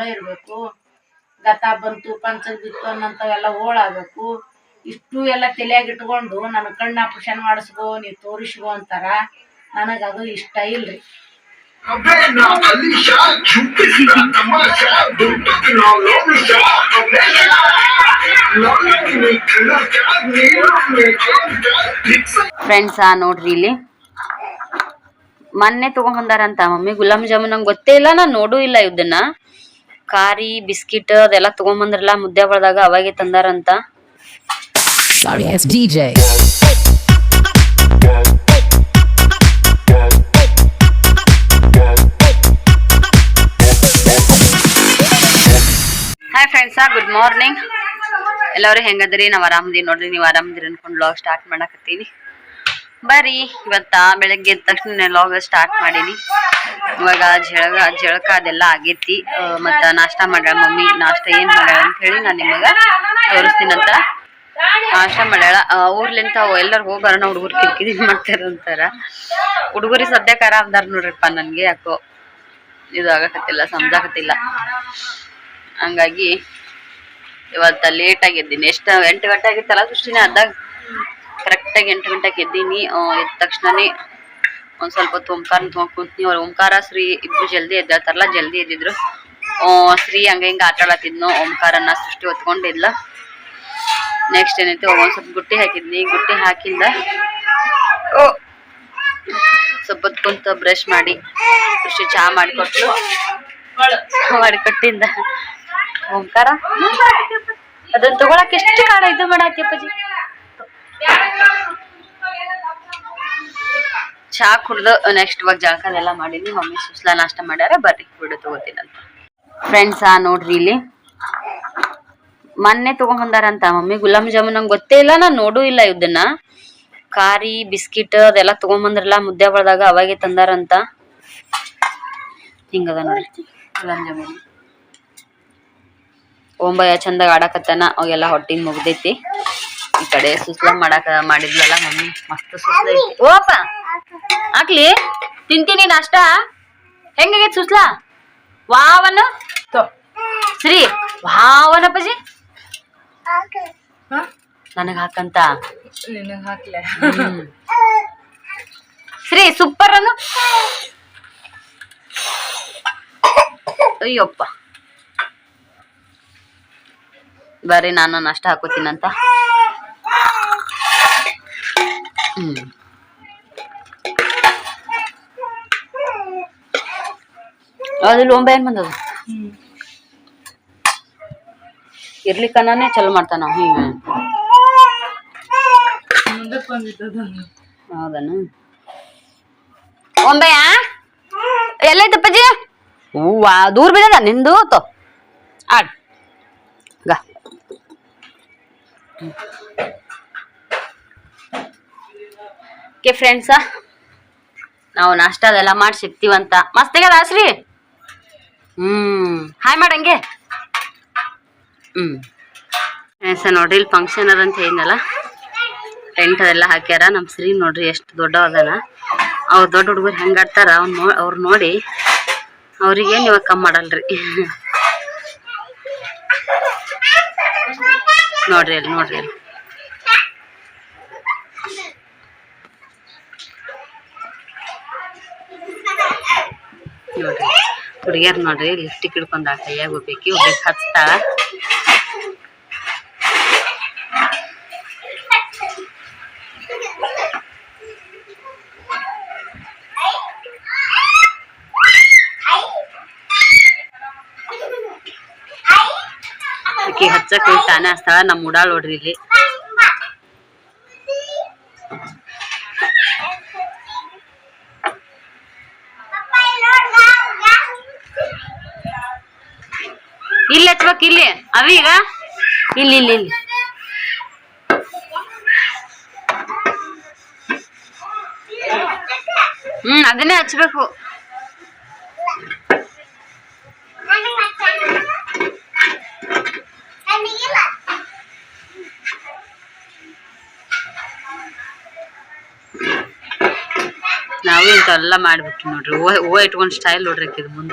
ಚಲೋ ಇರಬೇಕು. ಗತ ಬಂತು ಪಂಚಕ್ ಬಿತ್ತು ಅನ್ನಂಥವೆಲ್ಲ ಓಡಾಗಬೇಕು ಇಷ್ಟು ಎಲ್ಲ ತಲೆಯಾಗ ಇಟ್ಕೊಂಡು ನನ್ನ ಕಣ್ಣ ಆಪರೇಷನ್ ಮಾಡಿಸ್ಕೋ ನೀವು ತೋರಿಸ್ಕೋ ಅಂತಾರ. ನನಗೆ ಅದು ಇಷ್ಟ ಇಲ್ರಿ. ಫ್ರೆಂಡ್ಸ್ ಆ ನೋಡ್ರಿ ಇಲ್ಲಿ. ಮೊನ್ನೆ ತಗೊಂಡ್ ಬಂದಾರಂತ ಮಮ್ಮಿ. ಗುಲಾಬ್ ಜಾಮೂನ್ ನಂಗೆ ಗೊತ್ತೇ ಇಲ್ಲ ನಾನು ನೋಡೂ ಇಲ್ಲ ಇದನ್ನ ಖಾರಿ ಬಿಸ್ಕಿಟ್ ಅದೆಲ್ಲ ತಗೊಂಬಂದ್ರಲ್ಲ ಮುದ್ದೆ ಬಳದಾಗ ಅವಾಗೆ ತಂದಾರಂತ. ಹಾಯ್ ಫ್ರೆಂಡ್ಸ ಗುಡ್ ಮಾರ್ನಿಂಗ್ ಎಲ್ಲರೂ ಹೆಂಗದ್ರಿ? ನಾವು ಆರಾಮದಿ ನೋಡ್ರಿ ನೀವು ಆರಾಮದಿರಿ ಅನ್ಕೊಂಡು ಬ್ಲಾಗ್ ಸ್ಟಾರ್ಟ್ ಮಾಡಕತ್ತೀನಿ. ಬರ್ರಿ, ಇವತ್ತ ಬೆಳಗ್ಗೆ ಎದ್ದ ತಕ್ಷಣ ಲಾಗ್ ಸ್ಟಾರ್ಟ್ ಮಾಡೀನಿ. ಇವಾಗ ಜಳಗ, ಜಳಕ ಅದೆಲ್ಲ ಆಗೈತಿ. ಮತ್ತು ನಾಷ್ಟ ಮಾಡ್ಯಾಳ ಮಮ್ಮಿ. ನಾಷ್ಟ ಏನ್ ಮಾಡ್ಯಾಳ ಅಂತ ಹೇಳಿ ನಾನು ನಿಮಗ ತೋರಿಸ್ತೀನಂತ ನಾಷ್ಟ ಮಾಡ್ಯಾಳ. ಊರ್ಲಿಂತ ಎಲ್ಲರೂ ಹೋಗ್ಬಾರಣ ಬರೋಣ ಹುಡುಗರು ಕಿರಿಕಿರಿ ಮಾಡ್ತಾರ ಅಂತಾರ. ಹುಡುಗರಿ ಸದ್ಯಕ್ಕೆ ಆರಾಮದಾರ ನೋಡ್ರಿಪ್ಪ ನನ್ಗೆ ಯಾಕೋ. ಇದು ಆಗಕತ್ತಿಲ್ಲ, ಸಮಜಾಕತ್ತಿಲ್ಲ. ಹಂಗಾಗಿ ಇವತ್ತ ಲೇಟ್ ಆಗಿದ್ದೀನಿ. ಎಷ್ಟು, ಎಂಟು ಗಂಟೆ ಆಗಿತ್ತಲ್ಲ ಸೃಷ್ಟಿನ ಅದಾಗ ಕರೆಕ್ಟಾಗಿ ಎಂಟು ಗಂಟೆಗೆ ಎದ್ದೀನಿ. ಎದ್ದ ತಕ್ಷಣನೇ ಒಂದು ಸ್ವಲ್ಪ ಹೊತ್ತು ಓಂಕಾರ ತೊಗೊಂಡ್ ಕುಂತೀನಿ ಅವ್ರು ಓಂಕಾರ, ಶ್ರೀ ಇಬ್ರು ಜಲ್ದಿ ಎದ್ದೇಳ್ತಾರಲ್ಲ, ಜಲ್ದಿ ಎದ್ದಿದ್ರು. ಶ್ರೀ ಹಂಗೆ ಹಿಂಗೆ ಆಟ ಓಂಕಾರನ್ನ ಸೃಷ್ಟಿ ಹೊತ್ಕೊಂಡಿದ್ಲ ನೆಕ್ಸ್ಟ್ ಏನೈತೆ ಒಂದು ಸ್ವಲ್ಪ ಗುಟ್ಟಿ ಹಾಕಿದ್ನಿ. ಗುಟ್ಟಿ ಹಾಕಿಂದ ಸ್ವಲ್ಪ ಕುಂತ ಬ್ರಷ್ ಮಾಡಿ ಸೃಷ್ಟಿ ಚಹಾ ಮಾಡಿಕೊಟ್ಟು ಮಾಡಿಕೊಟ್ಟಿಂದ. ಓಂಕಾರ? ಅದನ್ನ ತಗೊಳಕ್ ಎಷ್ಟು ಕಾಲ ಇದು ಮಾಡಿ ಅಪ್ಪಾಜಿ? ಚಾ ಕುಡ್ದು ನೆಕ್ಸ್ಟ್ ಇವಾಗ ಜಳಕ ಎಲ್ಲ ಮಾಡಿದ್ವಿ. ಮಮ್ಮಿ ಸುಸ್ಲಾ ನಾಷ್ಟ ಮಾಡ್ಯಾರ. ಬರ್ರಿ, ಬಿಡು ತಗೋತೀನಂತ ಫ್ರೆಂಡ್ಸ್ ಆ ನೋಡ್ರಿ ಇಲ್ಲಿ. ಮೊನ್ನೆ ತಗೊಂಬಂದಾರಂತ ಮಮ್ಮಿ. ಗುಲಾಬ್ ಜಾಮೂನ್ ನಂಗೆ ಗೊತ್ತೇ ಇಲ್ಲ, ನಾನು ನೋಡೂ ಇಲ್ಲ ಇದನ್ನ ಕಾರಿ ಬಿಸ್ಕಿಟ್ ಅದೆಲ್ಲ ತಗೊಂಬಂದ್ರಲ್ಲ ಮುದ್ದೆ ಬಳದಾಗ ಅವಾಗೆ ತಂದಾರಂತ. ಹಿಂಗದ ನೋಡ್ರಿ. ಗುಲಾಬ್ ಜಾಮೂನ್. ಓಂಬಯ್ಯ ಚಂದಾಗ ಆಡಕತ್ತಾನ. ಅವಾಗೆಲ್ಲ ಹೊಟ್ಟಿಗೆ ಮುಗ್ದೈತಿ. ಈ ಕಡೆ ಸುಸ್ಲ ಮಾಡಾಕ ಮಾಡಿದ್ಲಲ್ಲ ಮಮ್ಮಿ. ಮಸ್ತ್ ಸುಸ್ಲ ಐತಿ. ಓಪ ಹಾಕ್ಲಿ. ತಿಂತೀನಿ ನಾಷ್ಟ. ಹೆಂಗಾಗೈತಿ ಸುಸ್ಲ? ವಾವನ? ಸರಿ. ವಾವನ ಪಜಿ ನನಗ ಹಾಕಂತ. ಸರಿ ಹಾಕ್ಲೆ. ಹ್ಮ್. ಶ್ರೀ ಸೂಪರ್ ಅನ್ನು. ಅಯ್ಯಪ್ಪ. ಬರ್ರಿ ನಾನು ನಾಷ್ಟ ಹಾಕೋತೀನಂತ. ಹ್ಮ್. ಲೋಂಬೆ ಏನ್ ಬಂದದ? ಇರ್ಲಿಕ್ಕನೇ ಚಲೋ ಮಾಡ್ತಾನ. ಹಿಂಗ ಹೌದನು? ಒಂಬಯ್ಯ ಎಲ್ಲೈತಪ್ಪಜ್ಜಿ ಹೂವಾ ದೂರ ಬಿಡದ ನಿಂದು? ತೋ. ಆಡ್. ಗ. ಓಕೆ ಫ್ರೆಂಡ್ಸ ನಾವು ನಾಷ್ಟ ಅದೆಲ್ಲ ಮಾಡಿ ಸಿಗ್ತೀವಂತ ಮಸ್ತ್ ಆಗ್ಯದ ಆಸ್ರಿ ಹ್ಮ್ ಹಾಯ್ ಮಾಡಂಗೆ ಹ್ಮ್. ಫ್ರೆಂಡ್ಸ ನೋಡ್ರಿ, ಇಲ್ಲಿ ಫಂಕ್ಷನ್ ಅದಂತ ಹೇಳಿದ್ನಲ್ಲ. ಟೆಂಟ್ ಅದೆಲ್ಲ ಹಾಕ್ಯಾರ. ನಮ್ಮ ಸ್ರೀ ನೋಡ್ರಿ ಎಷ್ಟು ದೊಡ್ಡ ಅದನ ಅವ್ರ ದೊಡ್ಡ ಹುಡುಗರು ಹೆಂಗ್ ಆಡ್ತಾರ, ಅವ್ನ ನೋ, ಅವ್ರು ನೋಡಿ. ಅವ್ರಿಗೆ ನೀವು ಕಮ್ಮಿ ಮಾಡಲ್ರಿ. ನೋಡ್ರಿ, ಅಲ್ಲಿ ನೋಡ್ರಿ ಅಲ್ಲಿ. ಹುಡುಗಿಯರ್ ನೋಡ್ರಿ ಲಿಫ್ಟಿಕ್ ಹಿಡ್ಕೊಂಡ್ ಆ ಕೈಯಾಗ ಹೋಗ್ಬೇಕಿ ಒಬ್ಬಕ್ಕೆ ಹಚ್ತಾಳ ಹಚ್ಚಕ್ ತಾನೇ ಹಚ್ತಾಳ ನಮ್ಮ ಉಡಾಳ್ ನೋಡ್ರಿ ಇಲ್ಲಿ. ಅವೀಗ? ಇಲ್ಲಿ ಇಲ್ಲಿ ಇಲ್ಲಿ. ಹ್ಮ್, ಅದನ್ನೇ ಹಚ್ಬೇಕು. ನಾವು ಇಂಥವೆಲ್ಲ ಮಾಡ್ಬಿಟ್ಟು ನೋಡ್ರಿ. ಹೂವು ಹೂವು ಇಟ್ಕೊಂಡ್ ಸ್ಟೈಲ್ ನೋಡ್ರಿ ಇದು ಮುಂದ.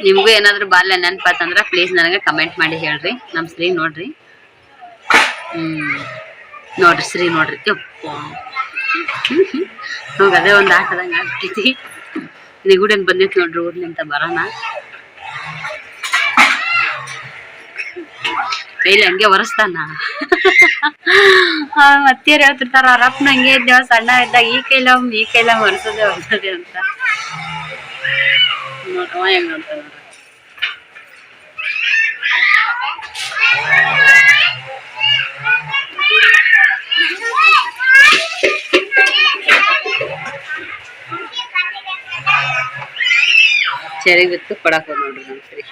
ನಿಮಗೂ ಏನಾದ್ರು ಬಾಲ್ಯ ನೆನ್ಪಾತಂದ್ರ ಪ್ಲೀಸ್ ನನಗೆ ಕಮೆಂಟ್ ಮಾಡಿ ಹೇಳ್ರಿ. ನಮ್ಮ ಶ್ರೀ ನೋಡ್ರಿ. ಹ್ಮ್. ನೋಡ್ರಿ ಶ್ರೀ ನೋಡ್ರಿ. ಹೋಗ ಅದೇ ಒಂದು ಆಟದಂಗ ಆಗ್ತೈತಿ ನಿಗುಡನ್ ಬಂದೈತಿ ನೋಡ್ರಿ ಊರ್ಲಿಂತ ಬರೋಣ. ಕೈಲಿ ಹಂಗೆ ಒರೆಸ್ತಾನ. ಮತ್ತೇರ್ ಹೇಳ್ತಿರ್ತಾರ ಅವ್ರಪ್ಪನ ಹಂಗೆ ಇದ್ದೇವ ಸಣ್ಣ ಇದ್ದಾಗ ಈ ಕೈಲ ಈ ಕೈಲ ಒರೆಸೋದೇ ಅಂತ. ನೋಡವ ಹೆಂಗ್ ನೋಡ್ರಿ. ಬಿತ್ತು, ಕೊಡಕ್ ನೋಡ್ರಿ ನಮ್ ಸರಿ.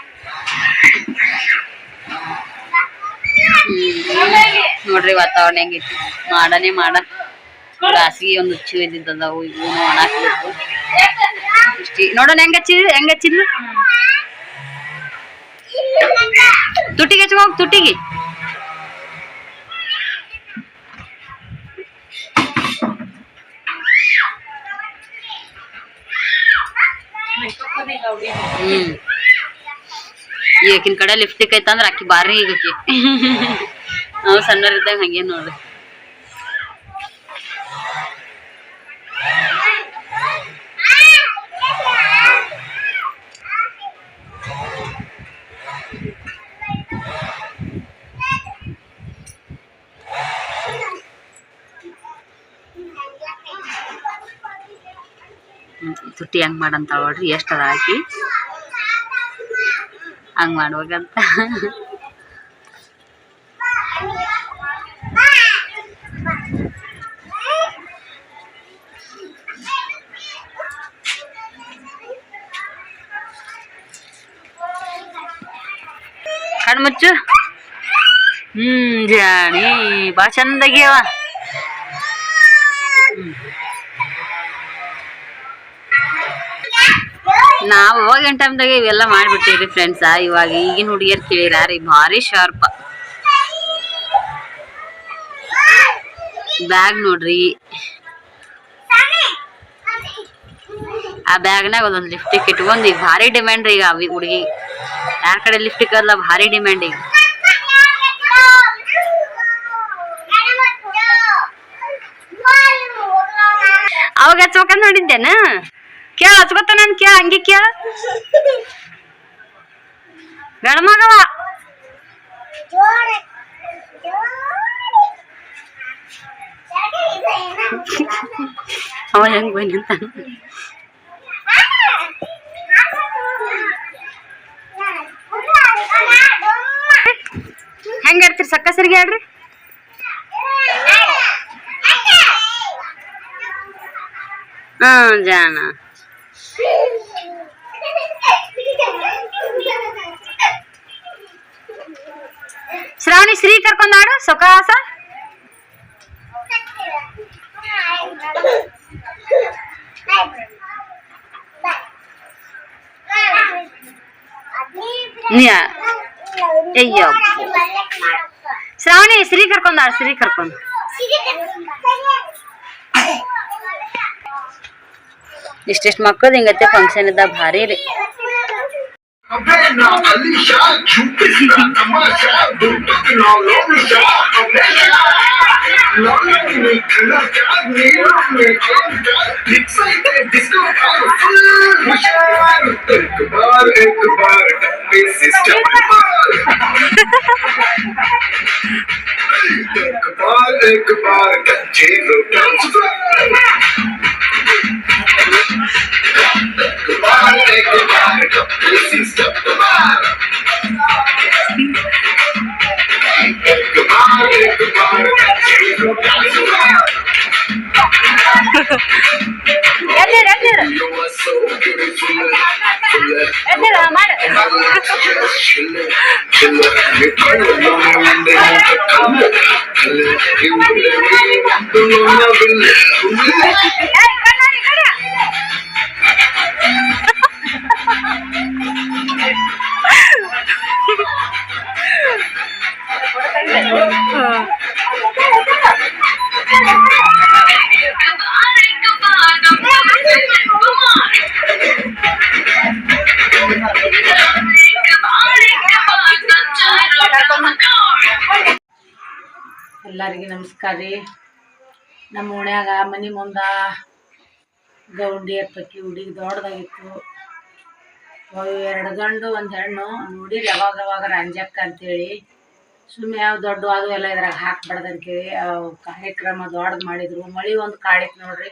ನೋಡ್ರಿ ವಾತಾವರಣ ಹೆಂಗೈತಿ. ಮಾಡನೇ ಮಾಡ. ಬ್ಯಾಸಿಗೆ ಒಂದು ಹುಚ್ಚು ಇದ್ದಿದ್ದವು ಇವು ಒಣಾಕ್ಬೇಕು ಇಷ್ಟಿ. ನೋಡೋಣ ಹೆಂಗ ಹಚ್ಚಿದ್ರಿ ಹೆಂಗ ಹಚ್ಚಿದ್ರಿ? ತುಟಿಗೆ ಹಚ್ಕೊ ಹೋಗ್ ತುಟಿಗೆ ಹ್ಮ್. ಈಗಿನ ಕಡೆ ಲಿಫ್ಟಿಕ್ ಐತಂದ್ರ ಅಕ್ಕಿ ಬಾರಿ ಈಗಕ್ಕಿ ನಾವು ಸಣ್ಣರಿದ್ದಾಗ ಹಂಗೆ ನೋಡ್ರಿ ತುಟ್ಟಿ ತುಟಿ ಹೆಂಗ್ ಮಾಡಂತ ನೋಡ್ರಿ, ಎಷ್ಟ್ ಅದ ಹಾಕಿ ಹಂಗ್ ಮಾಡ್ಬೇಕಂತ ಕಣ್ಮುಚ್ಚು ಹ್ಮ್ ಜಾಣಿ ಬಾ ಚಂದಾಗ್ಯವ ನಾವ್ ಅವಾಗಿನ ಟೈಮ್ದಾಗ ಇವೆಲ್ಲ ಮಾಡ್ಬಿಟ್ಟಿವ್ರಿ ಫ್ರೆಂಡ್ಸ್ ಇವಾಗ ಈಗಿನ ಹುಡುಗಿಯರ್ ಕೇಳಿರಾರಿ ಭಾರಿ ಶಾರ್ಪ್ ಬ್ಯಾಗ್ ನೋಡ್ರಿ. ಆ ಬ್ಯಾಗ್ನಾಗ ಒಂದೊಂದು ಲಿಫ್ಟಿಕ್ ಇಟ್ಕೊಂಡು, ಈಗ ಭಾರಿ ಡಿಮ್ಯಾಂಡ್ ರೀ ಈಗ ಅವಿ ಹುಡುಗಿ. ಯಾರ ಕಡೆ ಲಿಫ್ಟಿಕ್ ಅಲ್ಲ ಭಾರಿ ಡಿಮ್ಯಾಂಡ್ ಈಗ. ಅವಾಗ ಹಚ್ಬೇಕಂತ ನೋಡಿದ್ದೇನ? ಕೇಳ, ಹಚ್ಕೊತ ನನ್ ಕೇಳ, ಹಂಗೆ ಕೇಳ. ಗಣಮಗವ ಅವ ಹೆಂಗ್ ಬನ್ನಿ ಅಂತ. ಹೆಂಗ್ ಆಡ್ತೀರಿ ಸಕ್ಕಸರಿಗೆ ಆಡ್ರಿ ಹ್ಮ್, ಜಾಣ. ಶ್ರಾವಣಿ ಶ್ರೀ ಕರ್ಕೊಂಡ್ ಆಡು ಸೊಕಾಸ ನೀ- ಅಯ್ಯೋ ಶ್ರಾವಣಿ ಶ್ರೀ ಕರ್ಕೊಂಡ್ ಆಡು ಶ್ರೀ ಕರ್ಕೊಂಡ್ ಇಷ್ಟಿಷ್ಟು ಮಕ್ಕಳು ಹಿಂಗತ್ತೆ ಫಂಕ್ಷನ್ ಇದ್ದ ಭಾರಿ ರೀ ಅಬೇ Alicia, Jupiter, Tamasha, Dumpet, Lolusha, Amnesia. Lolling me, Kalaka, Nero, Mekanka, Excited, Disco, Full, Hushar. एक बार, एक बार, डब्बे सिस्टम एक बार, एक बार, कच्चे लोटम एक बार, एक बार up, listen, the vibe. Hey, hey, Hey! ರೀ ನಮ್ಮ ಓಣ್ಯಾಗ ಮನೆ ಮುಂದೆ ಗೌಂಡಿ ಎತ್ತಕ್ಕಿ ಹುಡುಗಿ ದೊಡ್ಡದಾಗಿತ್ತು. ಎರಡು ಗಂಡು, ಒಂದು ಹೆಣ್ಣು. ನೋಡಿರಿ ಯಾವಾಗ ಯಾವಾಗ ರಂಜಕ್ಕ ಅಂತೇಳಿ. ಸುಮ್ಮನೆ ಯಾವ ದೊಡ್ಡ ಅದು ಎಲ್ಲ ಇದ್ರಾಗ ಹಾಕ್ಬಾರ್ದು ಅಂತೇಳಿ ಅವು ಕಾರ್ಯಕ್ರಮ ದೊಡ್ಡದು ಮಾಡಿದ್ರು. ಮಳೆ ಒಂದು ಕಾಡಿತ್ತು ನೋಡ್ರಿ.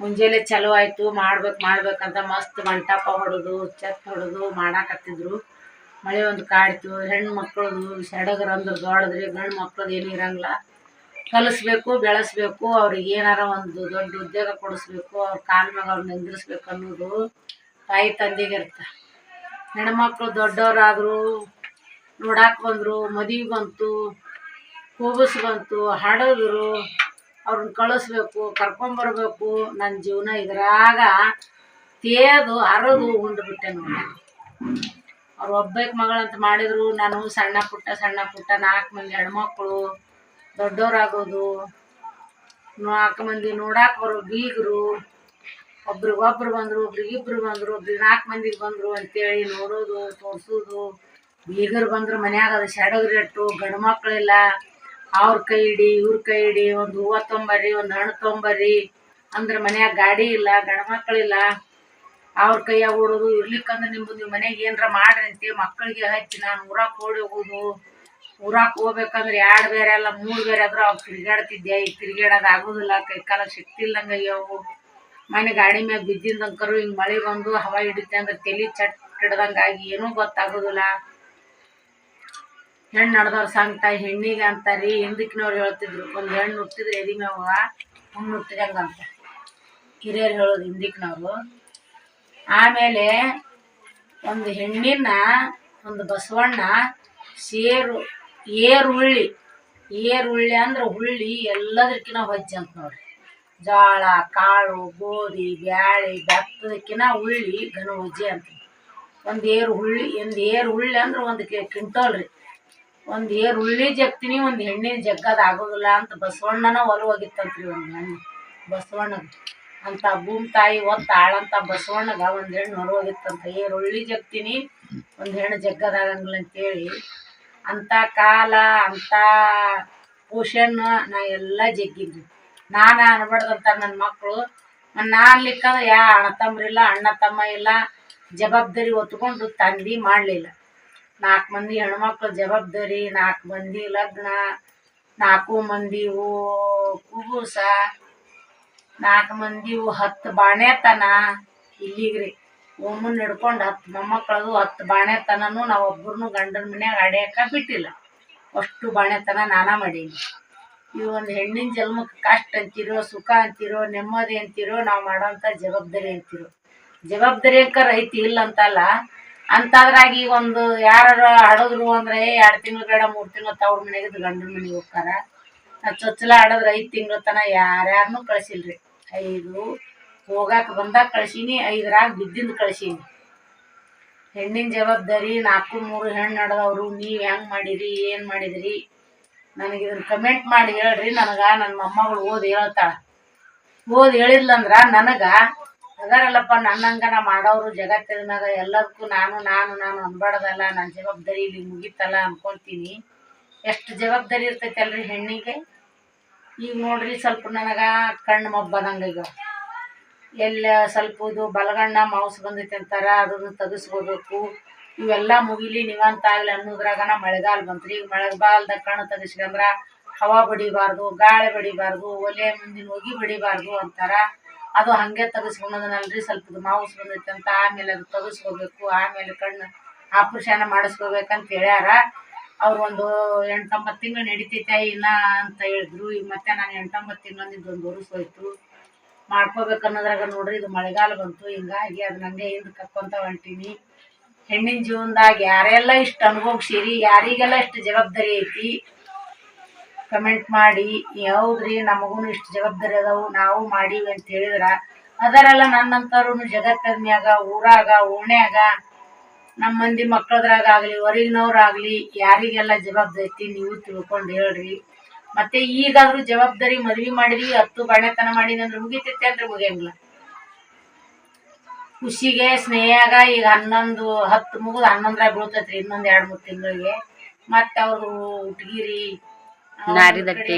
ಮುಂಜಾನೆ ಚಲೋ ಆಯಿತು. ಮಾಡ್ಬೇಕು ಮಾಡ್ಬೇಕಂತ ಮಸ್ತ್ ಮಂಟಪ ಹೊಡೆದು ಚತ್ ಹೊಡೆದು ಮಾಡಾಕತ್ತಿದ್ರು. ಮಳೆ ಒಂದು ಕಾಡಿತು. ಹೆಣ್ಣು ಮಕ್ಕಳದು ಸಡಗರ ಅಂದ್ರೆ ದೊಡ್ಡದ್ರಿ. ಗಂಡು ಮಕ್ಳದ್ದು ಏನೂ ಇರಂಗಿಲ್ಲ. ಕಲಿಸ್ಬೇಕು, ಬೆಳೆಸ್ಬೇಕು, ಅವ್ರಿಗೆ ಏನಾರ ಒಂದು ದೊಡ್ಡ ಉದ್ಯೋಗ ಕೊಡಿಸ್ಬೇಕು, ಅವ್ರ ಕಾಲ ಮ್ಯಾಗ ಅವ್ರು ನಿಂದಿರ್ಸ್ಬೇಕು ಅನ್ನೋದು ತಾಯಿ ತಂದೆಗೆ ಇರ್ತ ಹೆಣ್ಮಕ್ಳು ದೊಡ್ಡವರಾದರು ನೋಡಾಕ್ ಬಂದರು, ಮದುವೆ ಬಂತು ಕೂಬಸ್ ಬಂತು, ಹಾಡೋದ್ರು, ಅವ್ರನ್ನ ಕಳಿಸ್ಬೇಕು ಕರ್ಕೊಂಬರ್ಬೇಕು ನನ್ನ ಜೀವನ ಇದ್ರಾಗ ತೇದು, ಹರದು ಉಂಡು ಬಿಟ್ಟೆ ನೋಡಿ ಅವ್ರು ಒಬ್ಬಕ್ಕೆ ಮಗಳಂತ ಮಾಡಿದ್ರು, ನಾನು ಸಣ್ಣ ಪುಟ್ಟ ಸಣ್ಣ ಪುಟ್ಟ ನಾಲ್ಕು ಮಂದಿ ಹೆಣ್ಮಕ್ಳು ದೊಡ್ಡವರಾಗೋದು ನಾಲ್ಕು ಮಂದಿ ನೋಡಾಕ ಬರೋ ಬೀಗರು ಒಬ್ರಿಗೊಬ್ರು ಬಂದರು ಒಬ್ರಿಗಿಬ್ರು ಬಂದರು, ಒಬ್ರಿಗೆ ನಾಲ್ಕು ಮಂದಿಗೆ ಬಂದರು ಅಂತೇಳಿ ನೋಡೋದು, ತೋರಿಸೋದು. ಬೀಗರು ಬಂದ್ರು ಮನ್ಯಾಗ ಅದು ಶಡಗ್ರಿಟ್ಟು, ಗಂಡು ಮಕ್ಕಳಿಲ್ಲ ಅವ್ರ ಕೈ ಹಿಡಿ ಇವ್ರ ಕೈ ಹಿಡಿ ಒಂದು ಹೂವು ತೊಂಬರ್ರಿ ಒಂದು ಹಣ್ಣು ತೊಂಬರ್ರಿ ಅಂದ್ರೆ ಮನ್ಯಾಗ ಗಾಡಿ ಇಲ್ಲ, ಗಂಡು ಮಕ್ಕಳಿಲ್ಲ ಅವ್ರ ಕೈಯಾಗ ಓಡೋದು, ಇರ್ಲಿಕ್ಕಂದ್ರೆ ನಿಮ್ಮದು ನೀವು ಮನೆಗೆ ಏನಾರ ಮಾಡ್ರಿ ಅಂತೇಳಿ ಮಕ್ಕಳಿಗೆ ಹಚ್ಚಿ ನಾನು ಊರಾಕ್ ಓಡಿ ಹೋಗೋದು. ಊರಾಕ್ ಹೋಗ್ಬೇಕಂದ್ರೆ ಎರಡು ಬೇರೆ ಅಲ್ಲ, ಮೂರು ಬೇರೆ ಆದ್ರೂ ಅವ್ ತಿರ್ಗಾಡ್ತಿದ್ದೆ. ಈಗ ತಿರ್ಗಾಡೋದು ಆಗೋದಿಲ್ಲ, ಕೈ ಕಾಲ ಶಕ್ತಿ ಇಲ್ಲಂಗೆ ಅಯ್ಯವು ಮನೆ ಗಾಡಿ ಮ್ಯಾಗ ಬಿದ್ದಿಂದಂಕರು ಹಿಂಗೆ ಮಳೆ ಬಂದು ಹವಾ ಹಿಡಿತೆ ಅಂದ್ರೆ ತಲೆ ಚಟ್ ಹಿಡ್ದಂಗಾಗಿ ಏನೂ ಗೊತ್ತಾಗೋದಿಲ್ಲ. ಹೆಣ್ಣು ನಡೆದವ್ರು ಸಂಗಟ ಹೆಣ್ಣಿಗೆ ಅಂತಾರಿ ಹಿಂದಕ್ಕಿನವ್ರು ಹೇಳ್ತಿದ್ರು, ಒಂದು ಹೆಣ್ಣು ಹುಟ್ಟಿದ್ರೆ ಎದಿ ಮ್ಯಾವ, ಹುಣ್ಣು ಹುಟ್ಟಿದಂಗೆ ಅಂತ. ಹಿರಿಯರು ಹೇಳೋದು ಹಿಂದಕ್ಕಿನವರು ಆಮೇಲೆ ಒಂದು ಹೆಣ್ಣಿನ, ಒಂದು ಬಸವಣ್ಣ ಸೇರು ಏರು ಏರುಳ್ಳಿ ಏರು ಅಂದ್ರೆ ಹುಳ್ಳಿ ಎಲ್ಲದಕ್ಕಿನ ಹೊಜ್ಜಿ ಅಂತ ನೋಡ್ರಿ. ಜೋಳ, ಕಾಳು, ಗೋಧಿ, ಬ್ಯಾಳಿ ಬೆತ್ತದಕ್ಕಿನ ಹುಳ್ಳಿ ಘನ ಹೊಜ್ಜಿ ಅಂತ ಒಂದು ಏರು ಹುಳ್ಳಿ ಒಂದು ಏರು ಹುಳ್ಳಿ ಅಂದ್ರೆ ಒಂದು ಕ್ವಿಂಟಲ್ ರೀ. ಒಂದು ಏರು ಹುಳ್ಳಿ ಜಗ್ತೀನಿ, ಒಂದು ಹೆಣ್ಣಿನ ಜಗ್ಗದ ಆಗೋದಿಲ್ಲ ಅಂತ ಬಸವಣ್ಣನ ಒಲವಾಗಿತ್ತಂತ್ರಿ ಒಂದು ಹೆಣ್ಣು ಬಸವಣ್ಣಗೆ ಅಂತ ಭೂಮಿ ತಾಯಿ ಒತ್ತ ಆಳಂತ ಬಸವಣ್ಣಗ ಒಂದು ಹೆಣ್ಣು ಹೊರ ಹೋಗಿತ್ತಂತ. ಏರು ಹುಳ್ಳಿ ಜಗ್ತೀನಿ, ಒಂದು ಹೆಣ್ಣು ಜಗ್ಗದಾಗಂಗಿಲ್ಲ ಅಂತೇಳಿ ಅಂಥ ಕಾಲ ಅಂಥ ಪೋಷನ್ ನಾ ಎಲ್ಲ ಜಗ್ಗಿದ್ವಿ. ನಾನು ಅನ್ಬಾರ್ದಂತ ನನ್ನ ಮಕ್ಕಳು ನಾ ಲಿಕ್ಕದ, ಯಾ ಅಣ್ಣ ತಮ್ಮರಿಲ್ಲ ಅಣ್ಣ ತಮ್ಮ ಇಲ್ಲ, ಜವಾಬ್ದಾರಿ ಹೊತ್ಕೊಂಡು ತಂದು ಮಾಡಲಿಲ್ಲ. ನಾಲ್ಕು ಮಂದಿ ಹೆಣ್ಮಕ್ಳು ಜವಾಬ್ದಾರಿ ನಾಲ್ಕು ಮಂದಿ ಲಗ್ನ ನಾಲ್ಕು ಮಂದಿವು ಕೂಗೂಸ ನಾಲ್ಕು ಮಂದಿ ಹತ್ತು ಬಾಣೆತನ ಇಲ್ಲಿಗ್ರಿ. ಒಮ್ಮನ್ ಹಿಡ್ಕೊಂಡು ಹತ್ತು ಮೊಮ್ಮಕ್ಕಳದು ಹತ್ತು ಬಾಣೆತನನು ನಾವು ಒಬ್ಬರನ್ನು ಗಂಡನ ಮನ್ಯಾಗ ಅಡ್ಯಾಕ ಬಿಟ್ಟಿಲ್ಲ. ಅಷ್ಟು ಬಾಣೆತನ ನಾನಾ ಮಾಡೀನಿ. ಈ ಒಂದು ಹೆಣ್ಣಿನ ಜನ್ಮಕ್ಕೆ ಕಷ್ಟ ಅಂತಿರೋ, ಸುಖ ಅಂತಿರೋ, ನೆಮ್ಮದಿ ಅಂತಿರೋ, ನಾವು ಮಾಡೋಂಥ ಜವಾಬ್ದಾರಿ ಅಂತಿರೋ. ಜವಾಬ್ದಾರಿ ಅಂಕರ್ ಐತಿ ಇಲ್ಲ ಅಂತಲ್ಲ, ಅಂತಾದ್ರಾಗ ಈಗ ಒಂದು ಯಾರು ಆಡೋದ್ರು ಅಂದ್ರೆ ಎರಡು ತಿಂಗಳ ಬೇಡ, ಮೂರು ತಿಂಗಳು ತವ್ರ ಮನೆಗೆ ಗಂಡನ ಮನೆಗೆ ಹೋಗ್ತಾರ. ಚೊಚ್ಚಲ ಆಡೋದ್ರ ಐದು ತಿಂಗಳ ತನ ಯಾರ್ಯಾರನ್ನೂ ಕಳಿಸಿಲ್ರಿ. ಐದು ಹೋಗಾಕ ಬಂದಾಗ ಕಳ್ಸೀನಿ, ಐದರಾಗ ಬಿದ್ದಿಂದ ಕಳ್ಸೀನಿ. ಹೆಣ್ಣಿನ ಜವಾಬ್ದಾರಿ ನಾಲ್ಕು, ಮೂರು ಹೆಣ್ಣು ನಡೆದವರು, ನೀವು ಹೆಂಗೆ ಮಾಡಿರಿ ಏನು ಮಾಡಿದ್ರಿ? ನನಗೆ ಇದನ್ನು ಕಮೆಂಟ್ ಮಾಡಿ ಹೇಳ್ರಿ, ನನಗೆ ನನ್ನ ಮೊಮ್ಮಗಳು ಓದಿ ಹೇಳ್ತಾಳೆ. ಓದಿ ಹೇಳಿದ್ಲಂದ್ರೆ ನನಗೆ, ಅದಾರಲ್ಲಪ್ಪ ನನ್ನಂಗನ ಮಾಡೋರು ಜಗತ್ತಿನ ಮ್ಯಾಗ ಎಲ್ಲದಕ್ಕೂ ನಾನು ನಾನು ನಾನು ಅನ್ಬಾರ್ದಲ್ಲ ನನ್ನ ಜವಾಬ್ದಾರಿ ಇಲ್ಲಿ ಮುಗೀತಲ್ಲ ಅನ್ಕೊತೀನಿ. ಎಷ್ಟು ಜವಾಬ್ದಾರಿ ಇರ್ತೈತೆ ಅಲ್ರಿ ಹೆಣ್ಣಿಗೆ? ಈಗ ನೋಡ್ರಿ ಸ್ವಲ್ಪ ನನಗೆ ಕಣ್ಣು ಮಬ್ಬದಂಗೆ ಈಗ ಎಲ್ಲ ಸ್ವಲ್ಪ ಇದು ಬಲಗಣ್ಣ ಮಾಂಸ ಬಂದೈತೆ ಅಂತಾರೆ ಅದನ್ನು ತಗಸ್ಕೊಬೇಕು. ಇವೆಲ್ಲ ಮುಗಿಲಿ ನಿವಂತ ಆಗಲಿ ಅನ್ನೋದ್ರಾಗನ ಮಳೆಗಾಲ ಬಂತ್ರಿ. ಮಳೆಗಾಲದಾಗ ಕಣ್ಣು ತೆಗಿಸ್ಕೊಂಡ್ರ ಹವಾ ಬಡಿಬಾರ್ದು, ಗಾಳಿ ಬಡಿಬಾರ್ದು, ಒಲೆ ಮುಂದಿನ ಹೋಗಿ ಬಡಿಬಾರ್ದು ಅಂತಾರ. ಅದು ಹಂಗೆ ತೆಗಿಸ್ಕೊಳೋದನಲ್ರಿ ಸ್ವಲ್ಪ ಮೌಸ್ ಬಂದೈತೆ ಅಂತ ಆಮೇಲೆ ಅದು ತಗಸ್ಕೋಬೇಕು, ಆಮೇಲೆ ಕಣ್ಣು ಆಪರೇಷನ್ ಮಾಡಿಸ್ಕೋಬೇಕಂತ ಹೇಳ್ಯಾರ. ಅವ್ರು ಒಂದು ಎಂಟೊಂಬತ್ತು ತಿಂಗಳು ನಡಿತೈತೆ, ಇನ್ನ ಅಂತ ಹೇಳಿದ್ರು. ಈಗ ಮತ್ತೆ ನಾನು ಎಂಟೊಂಬತ್ತು ತಿಂಗಳಿಂದ ಒಂದು ವರ್ಷ ಹೋಯ್ತು. ಮಾಡ್ಕೋಬೇಕು ಅನ್ನೋದ್ರಾಗ ನೋಡ್ರಿ, ಇದು ಮಳೆಗಾಲ ಬಂತು, ಹಿಂಗಾಗಿ ಅದು ನನಗೆ ಹಿಂದೆ ಕಕ್ಕೊಂತ ಹೊಂಟೀನಿ ಹೆಣ್ಣಿನ ಜೀವನದಾಗ ಯಾರೆಲ್ಲ ಇಷ್ಟು ಅನುಭವಿಸಿರಿ, ಯಾರಿಗೆಲ್ಲ ಇಷ್ಟು ಜವಾಬ್ದಾರಿ ಐತಿ ಕಮೆಂಟ್ ಮಾಡಿ. ಹೌದ್ರಿ ನಮಗೂ ಇಷ್ಟು ಜವಾಬ್ದಾರಿ ಅದಾವು, ನಾವು ಮಾಡೀವಿ ಅಂತ ಹೇಳಿದ್ರ, ಅದರೆಲ್ಲ ನನ್ನಂಥವ್ರು ಜಗತ್ತದ ಮ್ಯಾಗ ಊರಾಗ, ಓಣ್ಯಾಗ ನಮ್ಮ ಮಂದಿ ಮಕ್ಕಳದ್ರಾಗ ಆಗ್ಲಿ ಹೊರಗಿನವ್ರಾಗ್ಲಿ ಯಾರಿಗೆಲ್ಲ ಜವಾಬ್ದಾರಿ ಐತಿ ನೀವು ತಿಳ್ಕೊಂಡು ಹೇಳ್ರಿ. ಮತ್ತೆ ಈಗಾದ್ರೂ ಜವಾಬ್ದಾರಿ ಮದ್ವಿ ಮಾಡಿದ್ವಿ ಹತ್ತು ಬಾಣೆತನ ಮಾಡಿದ್ವಿ ಅಂದ್ರೆ ಮುಗಿತೈತೆ ಅಂದ್ರೆ ಮುಗಿಯಂಗಿಲ್ಲ. ಖುಷಿಗೆ ಸ್ನೇಹಾಗ ಈಗ ಹನ್ನೊಂದು ಹತ್ತು ಮುಗಿದು ಹನ್ನೊಂದ್ರಾಗ ಬೀಳ್ತೈತ್ರಿ ಇನ್ನೊಂದ್ ಎರಡ್ ಮೂರ್ ತಿಂಗಳಿಗೆ. ಮತ್ತೆ ಅವ್ರು ಉಟ್ಗಿರಿ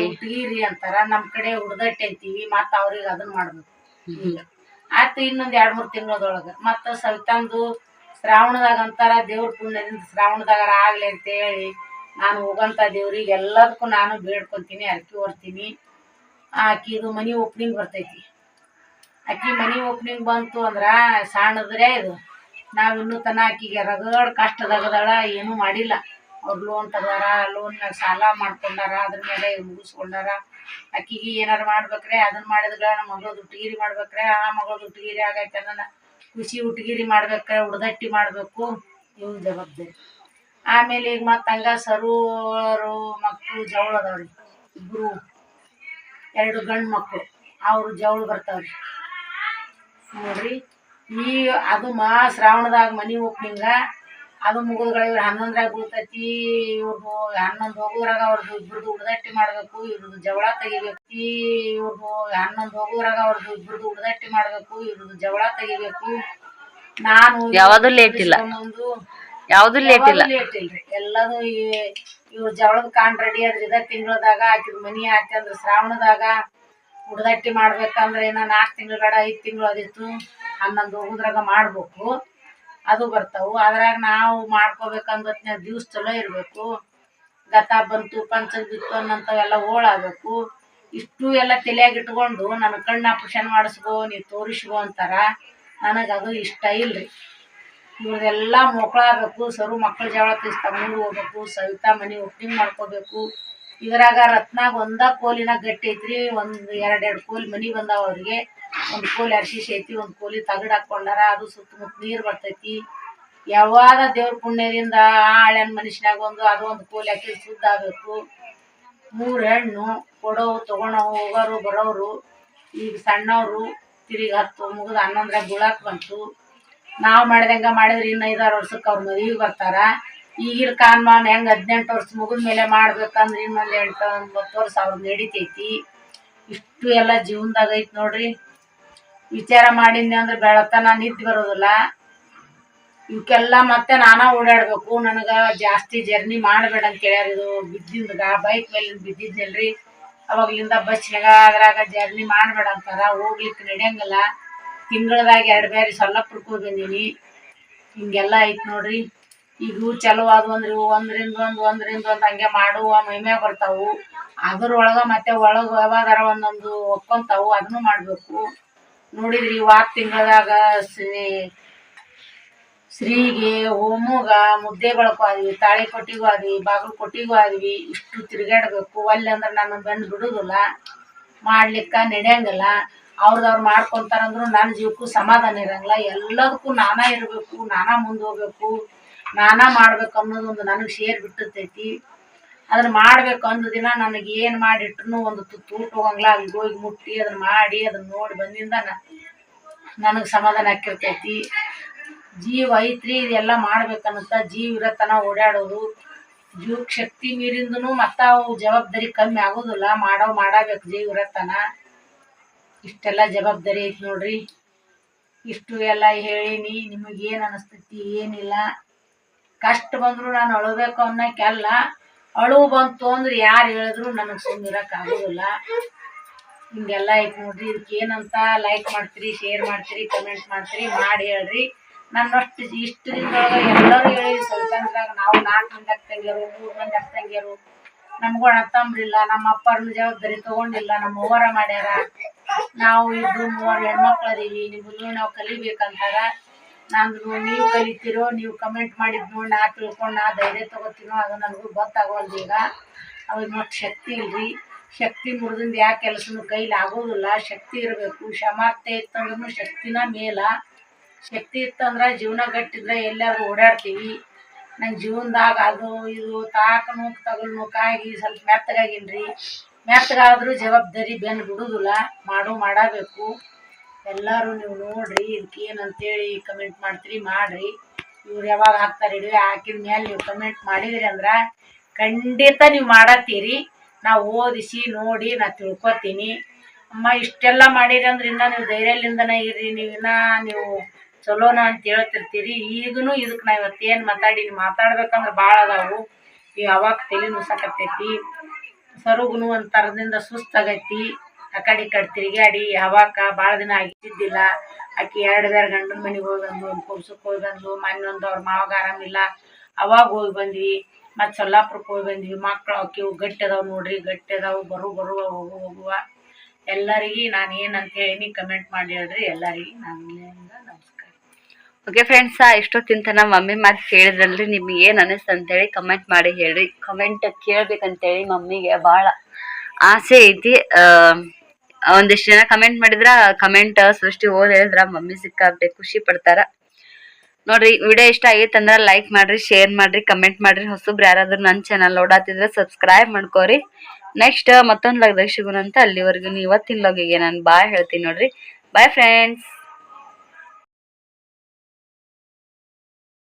ಉಟ್ಗಿರಿ ಅಂತಾರ ನಮ್ಮ ಕಡೆ ಹುಡ್ದಟ್ಟೆ ಅಂತೀವಿ ಮತ್ತ ಅವ್ರಿಗೆ ಅದನ್ನ ಮಾಡ್ಬೇಕು. ಆತ ಇನ್ನೊಂದ್ ಎರಡ್ ಮೂರ್ ಮತ್ತ ಮತ್ತು ಸವಿತಾಂದು ಶ್ರಾವಣದಾಗ ಅಂತಾರ ದೇವ್ರ ಪುಣ್ಯದಿಂದ ಶ್ರಾವಣದಾಗ ಆಗ್ಲಿ ಅಂತೇಳಿ ನಾನು ಹೋಗಂತ ದೇವ್ರಿಗೆ ಎಲ್ಲದಕ್ಕೂ ನಾನು ಬೇಡ್ಕೊತೀನಿ, ಅಕ್ಕಿ ಹೊರ್ತೀನಿ ಆಕಿದು ಮನಿ ಓಪನಿಂಗ್ ಬರ್ತೈತಿ. ಅಕ್ಕಿ ಮನಿ ಓಪನಿಂಗ್ ಬಂತು ಅಂದ್ರ ಸಣ್ಣದ್ರೆ ಇದು. ನಾವು ಇನ್ನೂ ತನ ಆಕಿಗೆ ರಗಡ್ ಕಷ್ಟದಾಗದಾಳ ಏನೂ ಮಾಡಿಲ್ಲ. ಅವ್ರು ಲೋನ್ ತಗದಾರ ಲೋನ್ ಸಾಲ ಮಾಡ್ಕೊಂಡಾರ, ಅದ್ರ ಮೇಲೆ ಮುಗಿಸ್ಕೊಂಡಾರ. ಅಕ್ಕಿಗೆ ಏನಾರು ಮಾಡ್ಬೇಕ್ರೆ ಅದನ್ನ ಮಾಡಿದ್ರೆ ನಮ್ಮ ಮಗಳು ಉಟ್ಗಿರಿ ಮಾಡ್ಬೇಕ್ರೆ, ಆ ಮಗಳು ಉಟ್ಗಿರಿ ಆಗೈತೆ ನನ್ನ ಖುಷಿ ಉಟ್ಗಿರಿ ಮಾಡ್ಬೇಕ್ರೆ, ಉಡ್ದಟ್ಟಿ ಮಾಡಬೇಕು. ಇವು ಜವಾಬ್ದಾರಿ. ಆಮೇಲೆ ಈಗ ಮತ್ತೆ ಹಂಗ ಸರೋರು ಮಕ್ಕಳು ಜವಳ ಅದಾವ್ರಿ. ಇಬ್ರು ಎರಡು ಗಂಡು ಮಕ್ಕಳು ಅವರು ಜವಳು ಬರ್ತಾವ್ರಿ. ನೋಡ್ರಿ ಈ ಅದು ಮಾ ಶ್ರಾವಣದಾಗ ಮನೆ ಓಪನಿಂಗ ಅದು ಮುಗಿದ್ಗಳ ಇವ್ರು ಹನ್ನೊಂದ್ರಾಗ ಬೀಳ್ತೈತಿ ಇವ್ರದ್ದು ಹನ್ನೊಂದು ಹೋಗೋದ್ರಾಗ ಅವ್ರದ್ದು ಇಬ್ರದ್ದು ಉಡ್ದಟ್ಟಿ ಮಾಡಬೇಕು ಇವ್ರದ್ದು ಜವಳ ತೆಗಿಬೇಕು ಇವ್ರದ್ದು ಹನ್ನೊಂದು ಹೋಗೋದ್ರಾಗ ಅವ್ರದ್ದು ಇಬ್ರದ್ದು ಉಡ್ದಟ್ಟಿ ಮಾಡಬೇಕು ಇವ್ರದ್ದು ಜವಳ ತೆಗಿಬೇಕು. ನಾನು ಯಾವುದು ಲೇಟ್ ಇಲ್ಲ. ಯಾವ್ದು ಲೇಟ್ ಇಲ್ಲ. ಲೇಟ್ ಇಲ್ರಿ. ಎಲ್ಲದು ಇವ್ರ ಜವಳದ ಕಾನ್ ರೆಡಿ ಆದ್ರೆ ಇದ ತಿಂಗಳದಾಗ ಆಕಿದ ಮನಿ ಹಾಕಂದ್ರ ಶ್ರಾವಣದಾಗ ಹುಡ್ದಟ್ಟಿ ಮಾಡ್ಬೇಕಂದ್ರೆ ಏನ ನಾಲ್ಕು ತಿಂಗಳ ಬೇಡ ಐದು ತಿಂಗಳು ಅದಿತ್ತು. ಹನ್ನೊಂದು ಹೋಗುದ್ರಾಗ ಮಾಡ್ಬೇಕು. ಅದು ಬರ್ತಾವು. ಅದ್ರಾಗ ನಾವು ಮಾಡ್ಕೋಬೇಕಂದ್ರೆ ದಿವ್ಸ ಚಲೋ ಇರಬೇಕು. ಗತ ಬಂತು ಪಂಚ ಬಿತ್ತು ಅನ್ನಂಥವೆಲ್ಲ ಓಳಾಗಬೇಕು ಇಷ್ಟು ಎಲ್ಲ ತಲೆಯಾಗ ಇಟ್ಕೊಂಡು ನನ್ನ ಕಣ್ಣು ಆಪ್ರೇಷನ್ ಮಾಡಿಸ್ಕೋ ನೀವು ತೋರಿಸ್ಕೋ ಅಂತಾರ. ನನಗೆ ಅದು ಇಷ್ಟ ಇಲ್ರಿ. ಇವ್ರದೆಲ್ಲ ಮಕ್ಕಳಾಗಬೇಕು ಸರು ಮಕ್ಕಳ ಜವಳ ಮುಂದೆ ಹೋಗ್ಬೇಕು, ಸವಿತಾ ಮನೆ ಓಪನಿಂಗ್ ಮಾಡ್ಕೋಬೇಕು. ಇದ್ರಾಗ ರತ್ನಾಗ ಒಂದ ಕೋಲಿನ ಗಟ್ಟಿ ಐತ್ರಿ, ಒಂದು ಎರಡೆರಡು ಎರಡು ಕೋಲಿ ಮನಿ ಬಂದಾವ ಅವ್ರಿಗೆ. ಒಂದು ಕೋಲಿ ಅರ್ಶಿಶ್ ಐತಿ ಒಂದು ಕೋಲಿ ತಗಡ್ ಹಾಕೊಂಡಾರ ಅದು ಸುತ್ತಮುತ್ತ ನೀರು ಬರ್ತೈತಿ. ಯಾವಾಗ ದೇವ್ರ ಪುಣ್ಯದಿಂದ ಆ ಹಳ್ಯಾನ ಮನುಷ್ಯನಾಗ ಒಂದು ಅದು ಒಂದು ಕೋಲಿ ಹಾಕಿ ಶುದ್ಧ ಆಗಬೇಕು. ಮೂರು ಹೆಣ್ಣು, ಕೊಡೋವು ತಗೊಳವು ಹೋಗೋರು ಬರೋರು ಈಗ ಸಣ್ಣವರು, ತಿರುಗಿ ಹತ್ತು, ಮುಗಿದು ಹನ್ನೊಂದ್ರಾಗ ಬೀಳಾಕ್ ಬಂತು. ನಾವು ಮಾಡಿದಂಗ ಮಾಡಿದ್ರೆ ಇನ್ನು ಐದಾರು ವರ್ಷಕ್ಕೆ ಅವ್ರ ಮದುವೆಗೆ ಬರ್ತಾರ. ಈಗಿನ ಕಾನ್ಮಾನ ಹೆಂಗೆ ಹದಿನೆಂಟು ವರ್ಷ ಮುಗಿದ ಮೇಲೆ ಮಾಡ್ಬೇಕಂದ್ರೆ ಇನ್ನೊಂದು ಎಂಟು, ಒಂಬತ್ತು ವರ್ಷ ಅವ್ರದ್ದು ನಡಿತೈತಿ. ಇಷ್ಟು ಎಲ್ಲ ಜೀವನದಾಗ ಐತಿ ನೋಡ್ರಿ. ವಿಚಾರ ಮಾಡಿದ್ನಿ ಅಂದ್ರೆ ಬೆಳತನ, ನಿದ್ದೆ ಬರೋದಿಲ್ಲ. ಇವಕ್ಕೆಲ್ಲ ಮತ್ತೆ ನಾನಾ ಓಡಾಡ್ಬೇಕು. ನನಗೆ ಜಾಸ್ತಿ ಜರ್ನಿ ಮಾಡಬೇಡ ಅಂತ ಕೇಳ್ಯಾರ ಇದು ಬಿದ್ದಿಂದ ಬೈಕ್ ಮೇಲೆ ಬಿದ್ದಿದ್ನಲ್ರಿ. ಅವಾಗ್ಲಿಂದ ಬಸ್ನಾಗ ಅದ್ರಾಗ ಜರ್ನಿ ಮಾಡಬೇಡ ಅಂತಾರ. ಹೋಗ್ಲಿಕ್ಕೆ ನಡೆಯಂಗಿಲ್ಲ. ತಿಂಗಳದಾಗ ಎರಡು ಬೇರೆ ಸೊಲ್ಲಪುರಕ್ಕೆ ಬಂದೀನಿ. ಹಿಂಗೆಲ್ಲ ಐತಿ ನೋಡ್ರಿ. ಈಗ ಚಲೋ ಅದು ಅಂದ್ರೆ ಇವು ಒಂದ್ರಿಂದ ಒಂದು ಒಂದ್ರಿಂದ ಒಂದು ಹಂಗೆ ಮಾಡುವ ಮಹಿಮೆ ಬರ್ತಾವು. ಅದ್ರೊಳಗೆ ಮತ್ತೆ ಒಳಗೆ ಯಾವಾಗಾರ ಒಂದೊಂದು ಒಪ್ಕೊಂತಾವು. ಅದನ್ನು ಮಾಡಬೇಕು. ನೋಡಿದ್ರಿ ವಾರ ತಿಂಗಳದಾಗ ಶ್ರೀ ಶ್ರೀಗೆ ಹೋಮುಗ, ಮುದ್ದೆ ಬಳಕು ಆದ್ವಿ, ತಾಳಿ ಕೊಟ್ಟಿಗೂ ಆದ್ವಿ, ಬಾಗಿಲು ಕೊಟ್ಟಿಗೂ ಆದ್ವಿ. ಇಷ್ಟು ತಿರುಗಾಡ್ಬೇಕು ಅಲ್ಲಿ ಅಂದ್ರೆ ನಾನು ಬಂದು ಬಿಡುದಿಲ್ಲ. ಮಾಡ್ಲಿಕ್ಕೆ ನಡೆಯಂಗಿಲ್ಲ. ಅವ್ರದವ್ರು ಮಾಡ್ಕೊಂತಾರಂದ್ರು ನನ್ನ ಜೀವಕ್ಕೂ ಸಮಾಧಾನ ಇರಂಗಿಲ್ಲ. ಎಲ್ಲದಕ್ಕೂ ನಾನಾ ಇರಬೇಕು, ನಾನಾ ಮುಂದೆ ಹೋಗ್ಬೇಕು, ನಾನಾ ಮಾಡ್ಬೇಕು ಅನ್ನೋದೊಂದು ನನಗೆ ಶೇರ್ ಬಿಟ್ಟಿರ್ತೈತಿ. ಅದನ್ನ ಮಾಡ್ಬೇಕು ಅಂದ ದಿನ ನನಗೆ ಏನು ಮಾಡಿಟ್ರು ಒಂದು ತುತ್ತು ಊಟ ಹೋಗಂಗಿಲ್ಲ. ಅಲ್ಲಿಗೆ ಹೋಗಿ ಮುಟ್ಟಿ ಅದನ್ನ ಮಾಡಿ ಅದನ್ನ ನೋಡಿ ಬಂದಿಂದ ನನಗೆ ಸಮಾಧಾನ ಆಕಿರ್ತೈತಿ ಜೀವ ಐತ್ರಿ, ಇದೆಲ್ಲ ಮಾಡ್ಬೇಕನ್ನತ್ತ ಜೀವ ಇರತನ ಓಡಾಡೋರು. ಜೀವಕ್ಕೆ ಶಕ್ತಿ ಮೀರಿಂದನು ಮತ್ತ ಅವು ಜವಾಬ್ದಾರಿ ಕಮ್ಮಿ ಆಗೋದಿಲ್ಲ. ಮಾಡೋ ಮಾಡಬೇಕು ಜೀವ ಇರತನ. ಇಷ್ಟೆಲ್ಲ ಜವಾಬ್ದಾರಿ ಐತಿ ನೋಡ್ರಿ. ಇಷ್ಟು ಎಲ್ಲ ಹೇಳೀನಿ ನಿಮಗೇನು ಅನಿಸ್ತೈತಿ ಏನಿಲ್ಲ. ಕಷ್ಟ ಬಂದರೂ ನಾನು ಅಳಬೇಕು ಅನ್ನೋಕ್ಕೆಲ್ಲ ಅಳು ಬಂತು ಅಂದ್ರೆ ಯಾರು ಹೇಳಿದ್ರು ನನಗೆ ಸುಮ್ಮನಿರಕ್ಕೆ ಆಗೋದಿಲ್ಲ. ಹಿಂಗೆಲ್ಲ ಐತಿ ನೋಡ್ರಿ. ಇದಕ್ಕೆ ಏನಂತ ಲೈಕ್ ಮಾಡ್ತೀರಿ ಶೇರ್ ಮಾಡ್ತೀರಿ ಕಮೆಂಟ್ ಮಾಡ್ತೀರಿ, ಮಾಡಿ ಹೇಳ್ರಿ. ನನ್ನಷ್ಟು ಇಷ್ಟು ದಿನದೊಳಗೆ ಎಲ್ಲರೂ ಹೇಳಿ ಸ್ವಲ್ಪ ನಾವು ನಾಲ್ಕು ಮಂದಿ ಅಕ್ಕಂಗಿಯರು ಮೂರು ಮಂದಿ ಅಕ್ಕಂಗಿಯರು ನಮಗೂ ಅಣ್ಣ ತಂಬ್ರಿಲ್ಲ, ನಮ್ಮ ಅಪ್ಪರನ್ನ ಜವಾಬ್ದಾರಿ ತಗೊಂಡಿಲ್ಲ, ನಮ್ಮ ಅವ್ವರ ಮಾಡ್ಯಾರ. ನಾವು ಇಬ್ರು ಮೂವರು ಹೆಣ್ಮಕ್ಳು ಅದೀವಿ ನಿಮ್ಮನ್ನು ನಾವು ಕಲಿಬೇಕಂತಾರ. ನಾನು ನೀವು ಕಲಿತೀರೋ, ನೀವು ಕಮೆಂಟ್ ಮಾಡಿದ್ ನೋಡಿ ನಾ ತಿಳ್ಕೊಂಡು ನಾ ಧೈರ್ಯ ತಗೋತೀನೋ ಅದು ನನಗೂ ಗೊತ್ತಾಗೋಲ್ದು ಈಗ. ಮತ್ತೆ ಶಕ್ತಿ ಇಲ್ರಿ. ಶಕ್ತಿ ಮುರಿದಿಂದ ಯಾವ ಕೆಲಸನೂ ಕೈಲಿ ಆಗೋದಿಲ್ಲ. ಶಕ್ತಿ ಇರಬೇಕು. ಕ್ಷಮಾರ್ತೆ ಇತ್ತಂದ್ರೂ ಶಕ್ತಿನ ಮೇಲ. ಶಕ್ತಿ ಇತ್ತಂದ್ರೆ ಜೀವನ ಗಟ್ಟಿದ್ರೆ ಎಲ್ಲಾದ್ರೂ ಓಡಾಡ್ತೀವಿ. ನನ್ನ ಜೀವನದಾಗ ಅದು ಇದು ತಾಕ ನೂಕ್ ತಗಲ್ ನೂಕಾಗಿ ಸ್ವಲ್ಪ ಮೆತ್ತಗಾಗಿನ್ರಿ. ಮೆತ್ತಗಾದ್ರೂ ಜವಾಬ್ದಾರಿ ಬೆನ್ನು ಬಿಡುದಿಲ್ಲ. ಮಾಡು ಮಾಡಬೇಕು. ಎಲ್ಲರೂ ನೀವು ನೋಡ್ರಿ ಇದಕ್ಕೆ ಏನಂತೇಳಿ ಕಮೆಂಟ್ ಮಾಡ್ತೀರಿ, ಮಾಡ್ರಿ. ಇವ್ರು ಯಾವಾಗ ಹಾಕ್ತಾರೆ ಇಡೀ ಹಾಕಿದ ಮೇಲೆ ನೀವು ಕಮೆಂಟ್ ಮಾಡಿದಿರಿ ಅಂದ್ರೆ ಖಂಡಿತ ನೀವು ಮಾಡತ್ತೀರಿ. ನಾ ಓದಿಸಿ ನೋಡಿ ನಾ ತಿಳ್ಕೊತೀನಿ. ಅಮ್ಮ ಇಷ್ಟೆಲ್ಲ ಮಾಡಿರಿ ಅಂದ್ರೆ ಇನ್ನ ನೀವು ಧೈರ್ಯಲಿಂದನೇ ಇರ್ರಿ. ನೀವು ಇನ್ನ ನೀವು ಚಲೋನ ಅಂತ ಹೇಳ್ತಿರ್ತೀರಿ. ಈಗನು ಇದಕ್ಕೆ ನಾ ಇವತ್ತೇನು ಮಾತಾಡೀನಿ, ಮಾತಾಡ್ಬೇಕಂದ್ರೆ ಭಾಳ ಅದಾವು. ಈ ಅವಾಗ ತಲೆ ನುಸಾಕತ್ತೈತಿ. ಸರುಗುನು ಒಂದು ಥರದಿಂದ ಸುಸ್ತಾಗೈತಿ ಆ ಕಡೆ ಕಡೆ ತಿರುಗಾಡಿ ಯಾವಾಗ ಭಾಳ ದಿನ ಆಗಿದ್ದಿಲ್ಲ ಆಕಿ ಎರಡು ಬೇರೆ ಗಂಡನ ಮನೆಗೆ ಹೋಗಿ ಬಂದು ಒಂದು ಕುಬ್ಸಕ್ಕೆ ಹೋಗಿ ಬಂದು ಮೊನ್ನೆ ಅವ್ರ ಮಾವಾಗ ಆರಾಮಿಲ್ಲ. ಅವಾಗ ಹೋಗಿ ಬಂದ್ವಿ. ಮತ್ತು ಸೊಲ್ಲಾಪುರಕ್ಕೆ ಹೋಗಿ ಬಂದ್ವಿ. ಮಕ್ಳು ಆಕಿವು ಗಟ್ಟಿ ಅದಾವೆ ನೋಡ್ರಿ, ಗಟ್ಟಿ ಅದಾವು, ಬರು ಬರುವ ಹೋಗು ಹೋಗುವ ಎಲ್ಲರಿಗೆ ನಾನು ಏನಂತ ಹೇಳೀನಿ ಕಮೆಂಟ್ ಮಾಡಿ ಹೇಳ್ರಿ. ಎಲ್ಲರಿಗೆ ನಾನು ನಮಸ್ಕಾರ. ಓಕೆ ಫ್ರೆಂಡ್ಸ್ ಇಷ್ಟೊತ್ತಿನ ನಮ್ಮ ಮಮ್ಮಿ ಮಾತು ಕೇಳಿದ್ರಲ್ರಿ ನಿಮ್ಗೆ ಏನು ಅನಿಸ್ತು ಅಂತೇಳಿ ಕಮೆಂಟ್ ಮಾಡಿ ಹೇಳ್ರಿ. ಕಮೆಂಟ್ ಕೇಳ್ಬೇಕಂತೇಳಿ ಮಮ್ಮಿಗೆ ಭಾಳ ಆಸೆ ಐತಿ. ಒಂದಿಷ್ಟು ಜನ ಕಮೆಂಟ್ ಮಾಡಿದ್ರ ಕಮೆಂಟ್ ಸೃಷ್ಟಿ ಓದ್ ಹೇಳಿದ್ರ ಮಮ್ಮಿ ಸಿಕ್ಕಾಗ್ದೆ ಖುಷಿ ಪಡ್ತಾರ. ನೋಡ್ರಿ ವಿಡಿಯೋ ಇಷ್ಟ ಆಗೈತೆ ಅಂದ್ರೆ ಲೈಕ್ ಮಾಡ್ರಿ ಶೇರ್ ಮಾಡ್ರಿ ಕಮೆಂಟ್ ಮಾಡ್ರಿ. ಹೊಸಬ್ರು ಯಾರಾದ್ರೂ ನನ್ನ ಚಾನಲ್ ಓಡಾತಿದ್ರೆ ಸಬ್ಸ್ಕ್ರೈಬ್ ಮಾಡ್ಕೋರಿ. ನೆಕ್ಸ್ಟ್ ಮತ್ತೊಂದು ಲಗ್ ಸಿಗೋಣ ಅಂತ ಅಲ್ಲಿವರೆಗೂ ಇವತ್ತಿನ ಲಾಗಿಗೆ ನಾನು ಬಾಯ್ ಹೇಳ್ತೀನಿ ನೋಡ್ರಿ. Bye friends